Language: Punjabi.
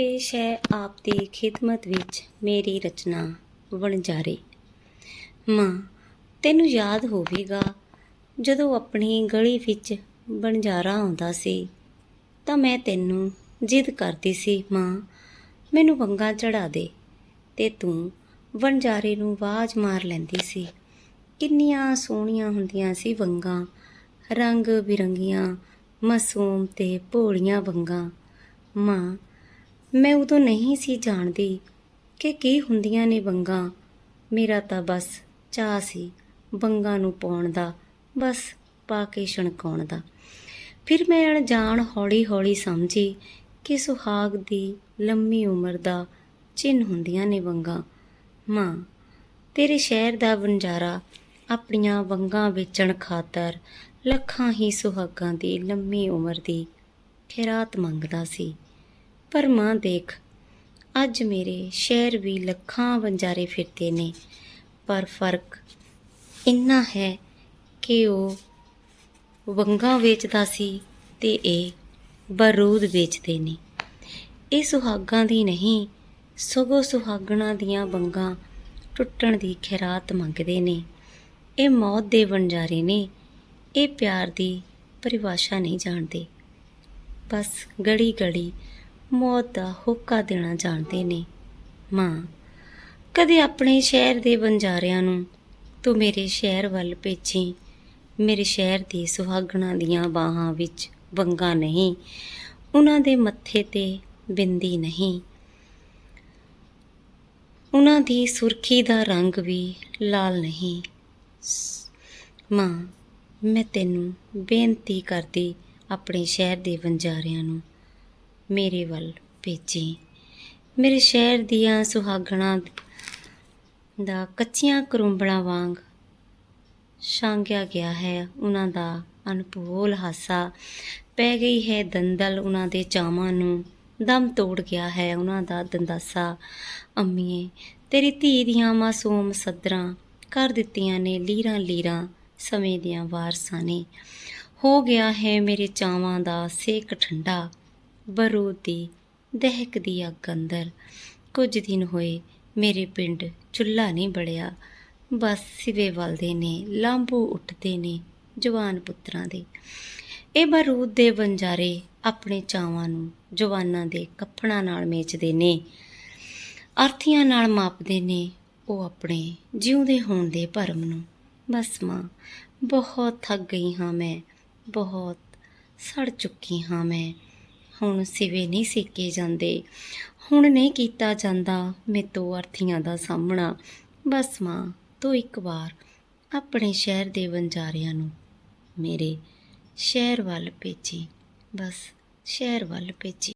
ਪੇਸ਼ ਹੈ ਆਪ ਦੀ ਖਿਦਮਤ ਵਿੱਚ ਮੇਰੀ ਰਚਨਾ ਵਣਜਾਰੇ। ਮਾਂ, ਤੈਨੂੰ ਯਾਦ ਹੋਵੇਗਾ, ਜਦੋਂ ਆਪਣੀ ਗਲੀ ਵਿੱਚ ਵਣਜਾਰਾ ਆਉਂਦਾ ਸੀ, ਤਾਂ ਮੈਂ ਤੈਨੂੰ ਜਿੱਦ ਕਰਦੀ ਸੀ, ਮਾਂ, ਮੈਨੂੰ ਵੰਗਾਂ ਚੜਾ ਦੇ ਤੇ ਤੂੰ ਵਣਜਾਰੇ ਨੂੰ ਆਵਾਜ਼ ਮਾਰ ਲੈਂਦੀ ਸੀ। ਕਿੰਨੀਆਂ ਸੋਹਣੀਆਂ ਹੁੰਦੀਆਂ ਸੀ ਵੰਗਾਂ ਰੰਗ ਬਿਰੰਗੀਆਂ ਮਾਸੂਮ ਤੇ ਭੋਲੀਆਂ ਵੰਗਾਂ। ਮਾਂ ਮੈਂ ਉਦੋਂ ਨਹੀਂ ਸੀ ਜਾਣਦੀ ਕਿ ਕੀ ਹੁੰਦੀਆਂ ਨੇ ਵੰਗਾਂ ਮੇਰਾ ਤਾਂ ਬਸ ਚਾਹ ਸੀ ਵੰਗਾਂ ਨੂੰ ਪਾਉਣ ਦਾ, ਬਸ ਪਾ ਕੇ ਛਣਕਾਉਣ ਦਾ। ਫਿਰ ਮੈਂ ਅਣਜਾਣ ਹੌਲੀ-ਹੌਲੀ ਸਮਝੀ ਕਿ ਸੁਹਾਗ ਦੀ ਲੰਮੀ ਉਮਰ ਦਾ ਚਿੰਨ੍ਹ ਹੁੰਦੀਆਂ ਨੇ ਵੰਗਾਂ ਮਾਂ, ਤੇਰੇ ਸ਼ਹਿਰ ਦਾ ਵਣਜਾਰਾ ਆਪਣੀਆਂ ਵੰਗਾਂ ਵੇਚਣ ਖਾਤਰ ਲੱਖਾਂ ਹੀ ਸੁਹਾਗਾਂ ਦੀ ਲੰਮੀ ਉਮਰ ਦੀ ਖੈਰਾਤ ਮੰਗਦਾ ਸੀ। ਪਰ ਮਾਂ ਦੇਖ, ਅੱਜ ਮੇਰੇ ਸ਼ਹਿਰ ਵੀ ਲੱਖਾਂ ਵੰਜਾਰੇ ਫਿਰਦੇ ਨੇ। ਪਰ ਫ਼ਰਕ ਇੰਨਾ ਹੈ ਕਿ ਉਹ ਵੰਗਾਂ ਵੇਚਦਾ ਸੀ ਤੇ ਇਹ ਬਰੂਦ ਵੇਚਦੇ ਨੇ। ਇਹ ਸੁਹਾਗਾਂ ਦੀ ਨਹੀਂ, ਸਗੋਂ ਸੁਹਾਗਣਾ ਦੀਆਂ ਵੰਗਾਂ ਟੁੱਟਣ ਦੀ ਖੈਰਾਤ ਮੰਗਦੇ ਨੇ। ਇਹ ਮੌਤ ਦੇ ਵਣਜਾਰੇ ਨੇ, ਇਹ ਪਿਆਰ ਦੀ ਪਰਿਭਾਸ਼ਾ ਨਹੀਂ ਜਾਣਦੇ। ਬਸ ਗੜੀ ਗੜੀ ਮੌਤ ਦਾ ਹੋਕਾ ਦੇਣਾ ਜਾਣਦੇ ਨੇ। ਮਾਂ, ਕਦੇ ਆਪਣੇ ਸ਼ਹਿਰ ਦੇ ਵਣਜਾਰਿਆਂ ਨੂੰ ਤੂੰ ਮੇਰੇ ਸ਼ਹਿਰ ਵੱਲ ਭੇਜੀ। ਮੇਰੇ ਸ਼ਹਿਰ ਦੀ ਸੁਹਾਗਣਾ ਦੀਆਂ ਬਾਹਾਂ ਵਿੱਚ ਵੰਗਾਂ ਨਹੀਂ। ਉਹਨਾਂ ਦੇ ਮੱਥੇ ਤੇ ਬਿੰਦੀ ਨਹੀਂ। ਉਹਨਾਂ ਦੀ ਸੁਰਖੀ ਦਾ ਰੰਗ ਵੀ ਲਾਲ ਨਹੀਂ। ਸ- ਮਾਂ, ਮੈਂ ਤੈਨੂੰ ਬੇਨਤੀ ਕਰਦੀ ਆਪਣੇ ਸ਼ਹਿਰ ਦੇ ਵੰਜਾਰਿਆਂ ਨੂੰ ਮੇਰੇ ਵੱਲ ਭੇਜੀ। ਮੇਰੇ ਸ਼ਹਿਰ ਦੀਆਂ ਸੁਹਾਗਣਾ ਦਾ ਕੱਚੀਆਂ ਕਰੂੰਬਲਾਂ ਵਾਂਗ ਛਾਂਗਿਆ ਗਿਆ ਹੈ। ਉਹਨਾਂ ਦਾ ਅਨਪੋਲ ਹਾਸਾ ਪੈ ਗਈ ਹੈ। ਦੰਦਲ ਉਹਨਾਂ ਦੇ ਚਾਵਾਂ ਨੂੰ ਦਮ ਤੋੜ ਗਿਆ ਹੈ। ਉਹਨਾਂ ਦਾ ਦੰਦਾਸਾ, ਅੰਮੀਏ, ਤੇਰੀ ਧੀ ਦੀਆਂ ਮਾਸੂਮ ਸਦਰਾਂ ਕਰ ਦਿੱਤੀਆਂ ਨੇ ਲੀਰਾਂ ਲੀਰਾਂ ਸਮੇਂ ਦੀਆਂ ਵਾਰਸਾਂ ਨੇ। ਹੋ ਗਿਆ ਹੈ ਮੇਰੇ ਚਾਵਾਂ ਦਾ ਸੇਕ ਠੰਡਾ। ਬਰੂਦ ਦੀ ਦਹਿਕਦੀ ਅੱਗ ਅੰਦਰ। ਕੁਝ ਦਿਨ ਹੋਏ ਮੇਰੇ ਪਿੰਡ ਚੁੱਲ੍ਹਾ ਨਹੀਂ ਬੜਿਆ। ਬਸ ਸਿਵੇ ਵਲਦੇ ਨੇ ਲਾਂਬੂ ਉੱਠਦੇ ਨੇ ਜਵਾਨ ਪੁੱਤਰਾਂ ਦੇ। ਇਹ ਬਰੂਦ ਦੇ ਬੰਜਾਰੇ ਆਪਣੇ ਚਾਵਾਂ ਨੂੰ ਜਵਾਨਾਂ ਦੇ ਕੱਫਣਾ ਨਾਲ ਮੇਚਦੇ ਨੇ। ਅਰਥੀਆਂ ਨਾਲ ਮਾਪਦੇ ਨੇ, ਉਹ ਆਪਣੇ ਜਿਉਂਦੇ ਹੋਣ ਦੇ ਭਰਮ ਨੂੰ। ਬਸ ਮਾਂ, ਬਹੁਤ ਥੱਕ ਗਈ ਹਾਂ ਮੈਂ, ਬਹੁਤ ਸੜ ਚੁੱਕੀ ਹਾਂ ਮੈਂ। ਹੁਣ ਸਿਵੇ ਨਹੀਂ ਸੇਕੇ ਜਾਂਦੇ। ਹੁਣ ਨਹੀਂ ਕੀਤਾ ਜਾਂਦਾ ਮੇਤੋਂ ਅਰਥੀਆਂ ਦਾ ਸਾਹਮਣਾ। ਬਸ ਮਾਂ, ਤੂੰ ਇੱਕ ਵਾਰ ਆਪਣੇ ਸ਼ਹਿਰ ਦੇ ਵੰਜਾਰਿਆਂ ਨੂੰ ਮੇਰੇ ਸ਼ਹਿਰ ਵੱਲ ਭੇਜੀ। ਬਸ ਸ਼ਹਿਰ ਵੱਲ ਭੇਜੀ।